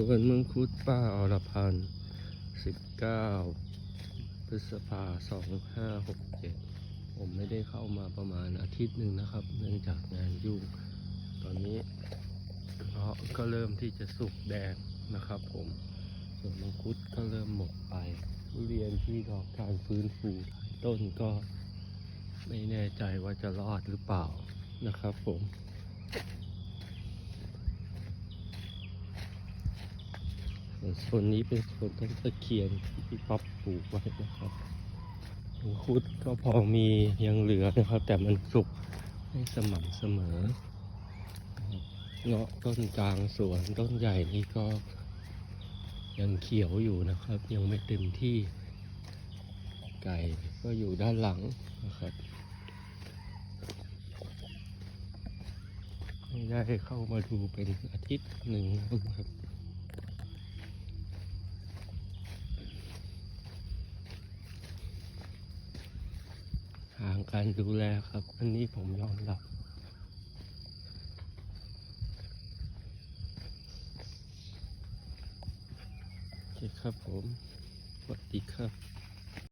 สวนเมืองคุดป้าอรพันธ์สิบเก้าพฤษภาสองห้าหกเจ็ดผมไม่ได้เข้ามาประมาณอาทิตย์หนึ่งนะครับ เนื่องจากงานยุ่ง ตอนนี้เพาะก็เริ่มที่จะสุกแดงนะครับผม ส่วนมังคุดก็เริ่มหมดไปทุเรียนที่รอการฟื้นฟูต้นก็ไม่แน่ใจว่าจะรอดหรือเปล่านะครับผม วนโซนนี้เป็นโซนต้นตะเคียนที่พี่ป๊อปปลูกไว้นะครับมังคุดก็พอมียังเหลือนะครับ แต่มันสุกไม่สม่ำเสมอเงาะต้นกลางสวนต้นใหญ่นี่ก็ยังเขียวอยู่นะครับ ยังไม่เต็มที่ไก่ก็อยู่ด้านหลังนะครับไม่ได้เข้ามาดูเป็นอาทิตย์หนึ่งนะครับ ห่างการดูแลครับ อันนี้ผมยอมรับโอเคครับผมสวัสดีครับ